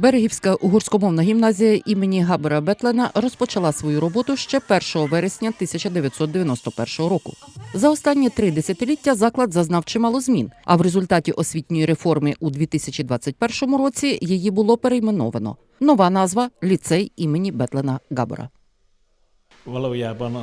Берегівська угорськомовна гімназія імені Габера Бетлена розпочала свою роботу ще 1 вересня 1991 року. За останні три десятиліття заклад зазнав чимало змін. А в результаті освітньої реформи у 2021 році її було перейменовано. Нова назва ліцей імені Бетлена Габера. Valójában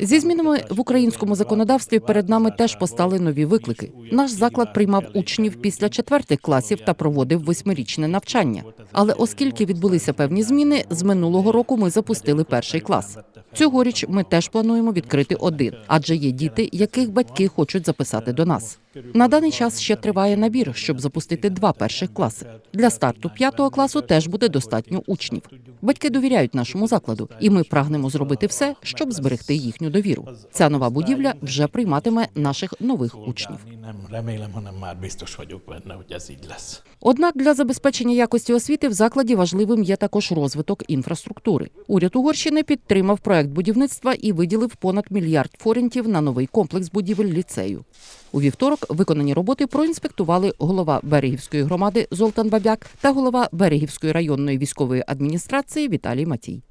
Зі змінами в українському законодавстві перед нами теж постали нові виклики. Наш заклад приймав учнів після четвертих класів та проводив восьмирічне навчання. Але оскільки відбулися певні зміни, з минулого року ми запустили перший клас. Цьогоріч ми теж плануємо відкрити один, адже є діти, яких батьки хочуть записати до нас. На даний час ще триває набір, щоб запустити два перших класи. Для старту п'ятого класу теж буде достатньо учнів. Батьки довіряють нашому закладу, і ми прагнемо зробити все, щоб зберегти їхню довіру. Ця нова будівля вже прийматиме наших нових учнів. Однак для забезпечення якості освіти в закладі важливим є також розвиток інфраструктури. Уряд Угорщини підтримав проект будівництва і виділив понад мільярд форентів на новий комплекс будівель ліцею. У вівторок виконані роботи проінспектували голова Берегівської громади Золтан Бабяк та голова Берегівської районної військової адміністрації Віталій Матій.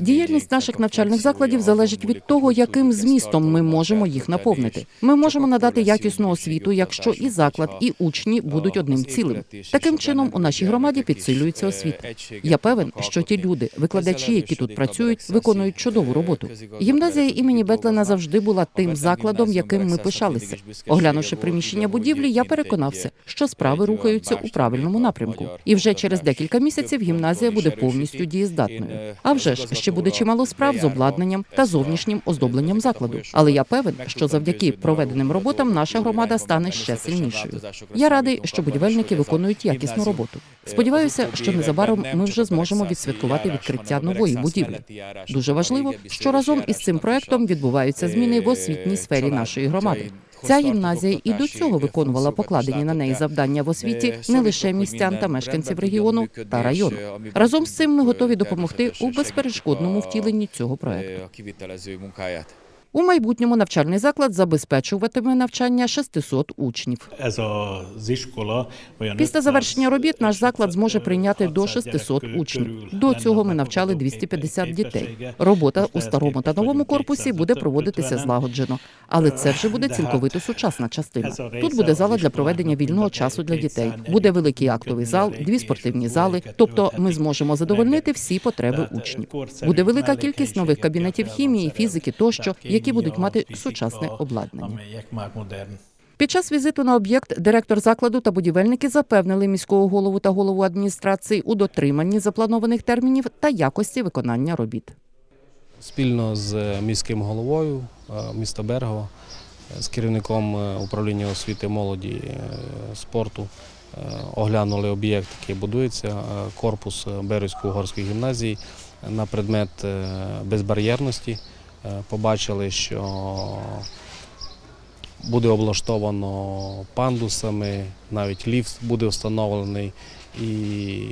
Діяльність наших навчальних закладів залежить від того, яким змістом ми можемо їх наповнити. Ми можемо надати якісну освіту, якщо і заклад, і учні будуть одним цілим. Таким чином у нашій громаді підсилюється освіта. Я певен, що ті люди, викладачі, які тут працюють, виконують чудову роботу. Гімназія імені Бетлена завжди була тим закладом, яким ми пишалися. Оглянувши приміщення будівлі, я переконався, що справи рухаються у правильному напрямку. І вже через декілька місяців гімназія буде повністю дієздатною. А вже ж ще буде чимало справ з обладнанням та зовнішнім оздобленням закладу. Але я певен, що завдяки проведеним роботам наша громада стане ще сильнішою. Я радий, що будівельники виконують якісну роботу. Сподіваюся, що незабаром ми вже зможемо відсвяткувати відкриття нової будівлі. Дуже важливо, що разом із цим проектом відбуваються зміни в освітній сфері нашої громади. Ця гімназія і до цього виконувала покладені на неї завдання в освіті не лише містян та мешканців регіону та району. Разом з цим ми готові допомогти у безперешкодному втіленні цього проекту. У майбутньому навчальний заклад забезпечуватиме навчання 600 учнів. Після завершення робіт наш заклад зможе прийняти до 600 учнів. До цього ми навчали 250 дітей. Робота у старому та новому корпусі буде проводитися злагоджено, але це вже буде цілковито сучасна частина. Тут буде зала для проведення вільного часу для дітей. Буде великий актовий зал, дві спортивні зали. Тобто, ми зможемо задовольнити всі потреби учнів. Буде велика кількість нових кабінетів хімії, фізики тощо, які будуть мати сучасне обладнання. Під час візиту на об'єкт директор закладу та будівельники запевнили міського голову та голову адміністрації у дотриманні запланованих термінів та якості виконання робіт. Спільно з міським головою е, міста Бергова, е, з керівником е, управління освіти молоді е, спорту е, оглянули об'єкт, який будується, е, корпус Березької угорської гімназії на предмет е, безбар'єрності. Е, Побачили, що буде облаштовано пандусами, навіть ліфт буде встановлений і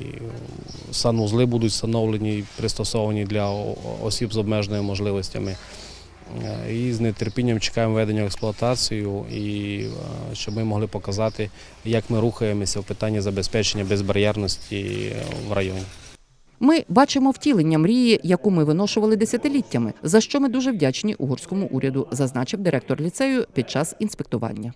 санузли будуть встановлені, пристосовані для осіб з обмеженими можливостями. Е, І з нетерпінням чекаємо введення в експлуатацію, і е, щоб ми могли показати, як ми рухаємося в питанні забезпечення безбар'єрності в районі. Ми бачимо втілення мрії, яку ми виношували десятиліттями, за що ми дуже вдячні угорському уряду, зазначив директор ліцею під час інспектування.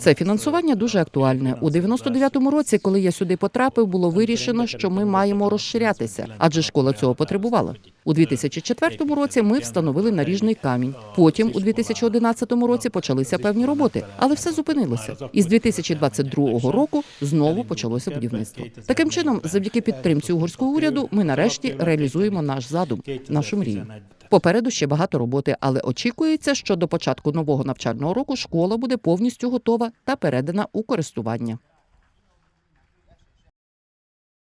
Це фінансування дуже актуальне. У 99-му році, коли я сюди потрапив, було вирішено, що ми маємо розширятися, адже школа цього потребувала. У 2004 році ми встановили наріжний камінь. Потім, у 2011 році, почалися певні роботи, але все зупинилося. І з 2022 року знову почалося будівництво. Таким чином, завдяки підтримці угорського уряду, ми нарешті реалізуємо наш задум, нашу мрію. Попереду ще багато роботи, але очікується, що до початку нового навчального року школа буде повністю готова та передана у користування.